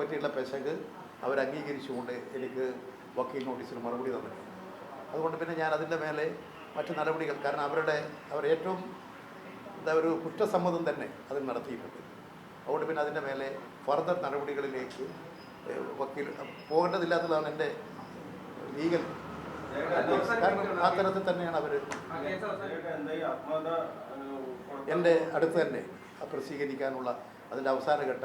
പറ്റിയുള്ള പെശക് അവർ അംഗീകരിച്ചുകൊണ്ട് എനിക്ക് വക്കീൽ നോട്ടീസിന് മറുപടി തന്നു അതുകൊണ്ട് പിന്നെ ഞാൻ അതിന്റെ മേലെ മറ്റ് നടപടികൾ കാരണം അവരുടെ അവർ ഏറ്റവും എന്താ ഒരു കുറ്റസമ്മതം തന്നെ അതിൽ നടത്തിയിട്ടുണ്ട്. അതുകൊണ്ട് പിന്നെ അതിന്റെ മേലെ ഫർദർ നടപടികളിലേക്ക് വക്കീൽ പോകേണ്ടതില്ലാത്തതാണ് എന്റെ ലീഗൽ കാരണം ആ തരത്തിൽ തന്നെയാണ് അവർ എന്റെ അടുത്ത് തന്നെ പ്രസിദ്ധീകരിക്കാനുള്ള അതിന്റെ അവസാനഘട്ട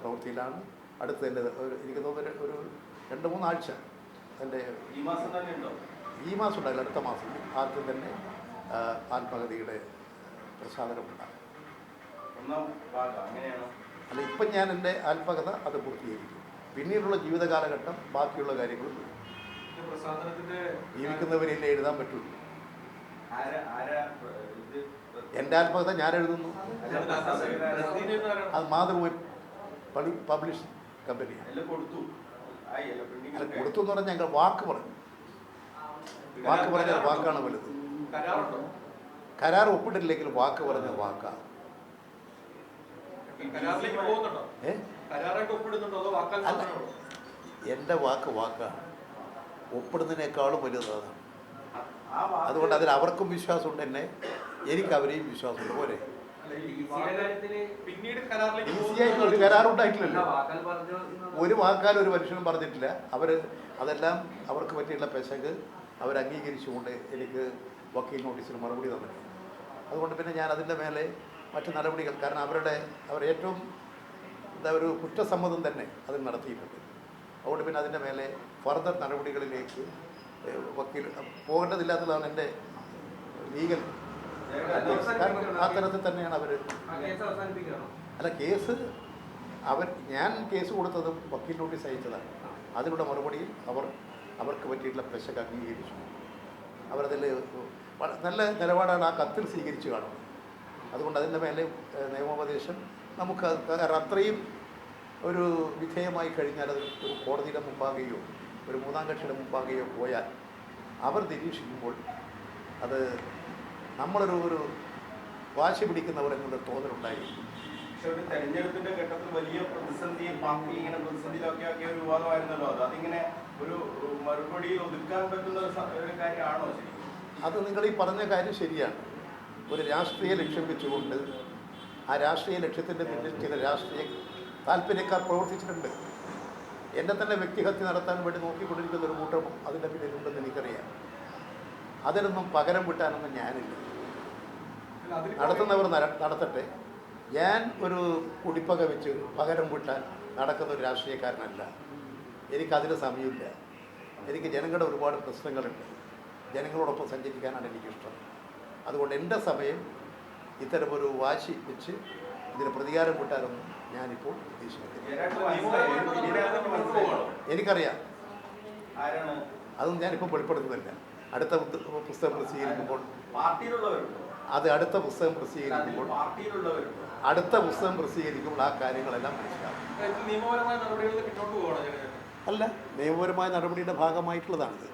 പ്രവൃത്തിയിലാണ്. അടുത്ത് തന്നെ ഒരു എനിക്ക് തോന്നുന്നു ഒരു- രണ്ട് മൂന്നാഴ്ച എന്റെ ഈ മാസം തന്നെ ഉണ്ടോ? ഈ മാസം ഉണ്ടായില്ല അടുത്ത മാസം. ആദ്യം തന്നെ ആത്മഗതിയുടെ ആത്മകഥയുടെ പ്രസാദനമുണ്ടാകും ഒന്നാം ഭാഗം അങ്ങനെയാണോ? അല്ല ഇപ്പം ഞാൻ എന്റെ ആത്മകഥ അത് പൂർത്തീകരിക്കും. പിന്നീടുള്ള ജീവിത കാലഘട്ടം ബാക്കിയുള്ള കാര്യങ്ങൾ ജീവിക്കുന്നവരില്ലേ എഴുതാൻ പറ്റുള്ളൂ ആരാ ആരാ ഇത് എന്റെ ആത്മകഥ ഞാൻ എഴുതുന്നു? അത് മാതൃഭൂമി പബ്ലിഷ് കമ്പനിയാണ് കൊടുത്തു. എന്ന് പറഞ്ഞാൽ ഞങ്ങൾ വാക്ക് പറഞ്ഞു. വാക്ക് പറഞ്ഞാൽ വാക്കാണ് വലുത്. കരാർ ഒപ്പിട്ടില്ലെങ്കിൽ വാക്ക് പറഞ്ഞ വാക്കാണ് അല്ല. എന്റെ വാക്ക് വാക്കാണ് ഒപ്പിടുന്നതിനേക്കാളും വലുതാണ് അതുകൊണ്ട് അതിൽ അവർക്കും വിശ്വാസമുണ്ട് എന്നെ. എനിക്ക് അവരെയും വിശ്വാസമുണ്ട്. പോരെ. ഒരു കരാറുണ്ടായിട്ടില്ലല്ലോ വാക്കാൽ ഒരു വാക്കാൽ ഒരു മനുഷ്യനും പറഞ്ഞിട്ടില്ല. അവർ അതെല്ലാം അവർക്ക് പറ്റിയുള്ള പെശക് അവർ അംഗീകരിച്ചുകൊണ്ട് എനിക്ക് വക്കീൽ നോട്ടീസിന് മറുപടി തന്നിട്ടുണ്ട്. അതുകൊണ്ട് പിന്നെ ഞാൻ അതിന്റെ മേലെ മറ്റ് നടപടികൾ കാരണം അവരുടെ അവർ ഏറ്റവും എന്താ ഒരു കുറ്റസമ്മതം തന്നെ അതിൽ നടത്തിയിട്ടുണ്ട്. അതുകൊണ്ട് പിന്നെ അതിന്റെ മേലെ ഫർദർ നടപടികളിലേക്ക് വക്കീൽ പോകേണ്ടതില്ലാത്തതാണ് എന്റെ ലീഗൽ കാരണം ആ തരത്തിൽ തന്നെയാണ് അവർ അല്ല കേസ് അവർ ഞാൻ കേസ് കൊടുത്തതും വക്കീൽ നോട്ടീസ് അയച്ചതാണ്. അതിനുള്ള മറുപടിയിൽ അവർ അവർക്ക് പറ്റിയിട്ടുള്ള പ്രശക അംഗീകരിച്ചു. അവരതിൽ നല്ല നിലപാടാണ് ആ കത്തിൽ സ്വീകരിച്ചു കാണുന്നത് അതുകൊണ്ട് അതിന്റെ മേലെ നിയമോപദേശം നമുക്ക് കാരണം അത്രയും ഒരു വിധേയമായി കഴിഞ്ഞാൽ അത് ഒരു കോടതിയുടെ മുമ്പാകെയോ ഒരു മൂന്നാം കക്ഷിയുടെ മുമ്പാകെയോ പോയാൽ അവർ നിരീക്ഷിക്കുമ്പോൾ അത് നമ്മളൊരു ഒരു വാശി പിടിക്കുന്നവരെ കൊണ്ട് തോന്നലുണ്ടായിരിക്കും പക്ഷെ തെരഞ്ഞെടുപ്പിന്റെ ഘട്ടത്തിൽ വലിയ പ്രതിസന്ധി പാർട്ടി ഇങ്ങനെ പ്രതിസന്ധിയിലൊക്കെ ആക്കിയ ഒരു വിവാദമായിരുന്നല്ലോ. അത് അതിങ്ങനെ ഒരു മറുപടി ഒതുക്കാൻ പറ്റുന്ന ഒരു കാര്യമാണോ അത് നിങ്ങൾ ഈ പറഞ്ഞ കാര്യം ശരിയാണ്. ഒരു രാഷ്ട്രീയ ലക്ഷ്യം വെച്ചുകൊണ്ട് ആ രാഷ്ട്രീയ ലക്ഷ്യത്തിന്റെ പിന്നിൽ ചില രാഷ്ട്രീയ താല്പര്യക്കാർ പ്രവർത്തിച്ചിട്ടുണ്ട്. എന്നെ തന്നെ വ്യക്തിഹത്യ നടത്താൻ വേണ്ടി നോക്കിക്കൊണ്ടിരിക്കുന്ന ഒരു കൂട്ടം അതിന്റെ പിന്നിലുണ്ടെന്ന് എനിക്കറിയാം. അതിനൊന്നും പകരം വിട്ടാനൊന്നും ഞാനില്ല. നടത്തുന്നവർ നടത്തട്ടെ. ഞാൻ ഒരു കുടിപ്പക വെച്ച് പകരം വിട്ടാൽ നടക്കുന്ന ഒരു രാഷ്ട്രീയക്കാരനല്ല. എനിക്കതിന് സമയമില്ല. എനിക്ക് ജനങ്ങളുടെ ഒരുപാട് പ്രശ്നങ്ങളുണ്ട്. ജനങ്ങളോടൊപ്പം സഞ്ചരിക്കാനാണ് എനിക്കിഷ്ടം. അതുകൊണ്ട് എന്റെ സമയം ഇത്തരമൊരു വാശി വെച്ച് ഇതിന് പ്രതികാരം കിട്ടാനൊന്നും ഞാനിപ്പോൾ ഉദ്ദേശിക്കുന്നില്ല. എനിക്കറിയാം. അതൊന്നും ഞാനിപ്പോൾ വെളിപ്പെടുത്തുന്നില്ല. അടുത്ത പുസ്തകം പ്രസിദ്ധീകരിക്കുമ്പോൾ അത് അടുത്ത പുസ്തകം പ്രസിദ്ധീകരിക്കുമ്പോൾ അടുത്ത പുസ്തകം പ്രസിദ്ധീകരിക്കുമ്പോൾ ആ കാര്യങ്ങളെല്ലാം മനസ്സിലാവും അല്ല നിയമപരമായ നടപടിയുടെ ഭാഗമായിട്ടുള്ളതാണിത്.